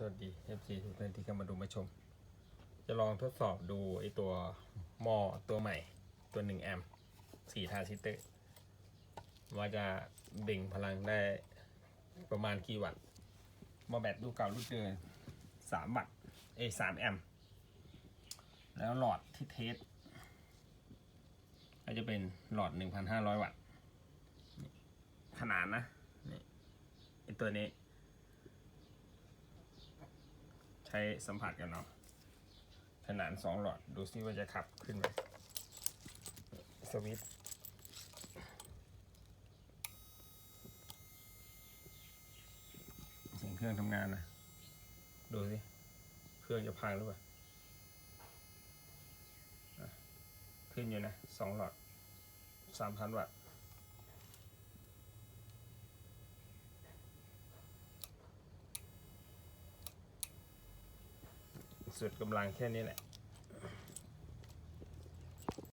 สวัสดี FC ทุกท่านที่เข้ามาดูมาชม จะลองทดสอบดูไอตัวหม้อตัวใหม่ตัว1แอมป์4ทาซิเตอร์ว่าจะเบ่งพลังได้ประมาณกี่วัตต์หม้อแบตรุ่นเก่ารุ่นเดิม3วัตต์เอ3แอมป์แล้วหลอดที่เทสก็จะเป็นหลอด 1,500 วัตต์ขนาดนะนี่ไอตัวนี้ ใช้สัมผัสกันเนาะขนาดสองหลอดดูซิว่าจะขับขึ้นไหมสวิตช์เสียงเครื่องทำงานนะดูสิ เครื่องจะพังหรือเปล่าอะขึ้นอยู่นะสองหลอดสามพันวัตต์ สุดกำลังแค่นี้แหละ